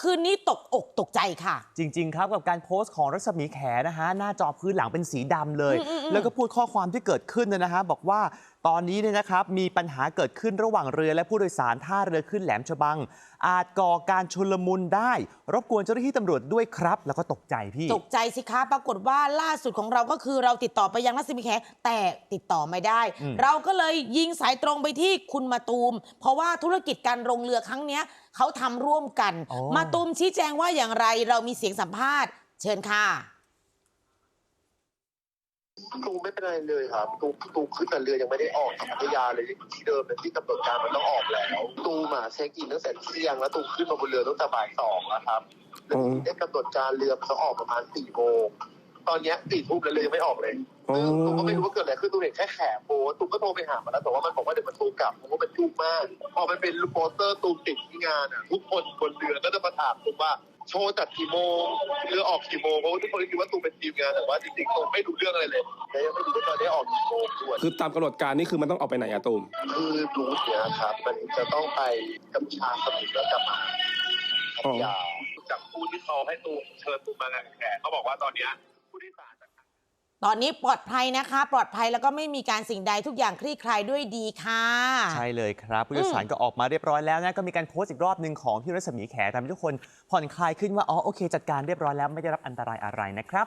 คืนนี้ตกอกตกใจค่ะ จริง ๆ ครับกับการโพสต์ของรัศมีแขนะฮะหน้าจอพื้นหลังเป็นสีดำเลยอืมอืมอืมแล้วก็พูดข้อความที่เกิดขึ้นนะฮะบอกว่าตอนนี้เนี่ยนะครับมีปัญหาเกิดขึ้นระหว่างเรือและผู้โดยสารท่าเรือขึ้นแหลมฉบัง อาจก่อการชุลมุนได้ รบกวนเจ้าหน้าที่ตำรวจด้วยครับ แล้วก็ตกใจพี่ ตกใจสิคะปรากฏว่าล่าสุดของเราก็คือเราติดต่อไปยังรัศมีแขแต่ติดต่อไม่ได้อืมเราก็เลยยิงสายตรงไปที่คุณมาตูม เพราะว่าธุรกิจการลงเรือครั้งเนี้ยเขาทำร่วมกัน อ๋อ มาตูมชี้แจงว่าอย่างไรเรามีเสียงสัมภาษณ์ เชิญค่ะ ตูไม่เป็นไรเลยครับตูตูขึ้นแต่เรือยังไม่ได้ออกจากพัทยาเลยยังอยู่ที่เดิมเลยที่กำหนดการมันต้องออกแล้ว ตูมาเช็คอินตั้งแต่เที่ยงแล้วตูขึ้นมาบนเรือตั้งแต่บ่ายสองแล้วครับแล้วทีนี้ได้กำหนดการเรือมันต้องออกประมาณสี่โมง ตอนเนี้ยสี่ทุ่มแล้วเรือยังไม่ออกเลยตูก็ไม่รู้ว่าเกิดอะไรขึ้นตูเห็นแค่แขโพสต์ตูก็โทรไปหามันแล้วแต่ว่ามันบอกว่าเดี๋ยวมันโทรกลับผมว่ามันยุ่งมากพอมันเป็นโปสเตอร์ตูติดที่งานอะทุกคนบนเรือก็จะมาถามตูว่าโชว์จัดกี่โมงเรือออกกี่โมงเพราะว่าทุกคนคิดว่าตูเป็นทีมงานแต่ว่าจริงๆตูไม่รู้เรื่องอะไรเลยและยังไม่รู้ว่าตอนนี้ออกกี่โมงด้วยคือตามกำหนดการนี่คือมันต้องออกไปไหนอะตูมคือรูทเนี่ยครับ มันจะต้องไปกัมพูชาสมุทรแล้วกลับมาพัทยาจากผู้ที่เขาให้ตูเชิญตูมางานแขกเขาบอกว่าตอนเนี้ยผู้โดยสารจาก ตอนนี้ปลอดภัยนะคะ ปลอดภัยแล้วก็ไม่มีการสิ่งใดทุกอย่างคลี่คลายด้วยดีค่ะ ใช่เลยครับ ผู้โดยสารก็ออกมาเรียบร้อยแล้วนะก็มีการโพสต์อีกรอบหนึ่งของพี่รัศมีแขทำให้ทุกคนผ่อนคลายขึ้นว่าอ๋อโอเค จัดการเรียบร้อยแล้วไม่ได้รับอันตรายอะไรนะครับ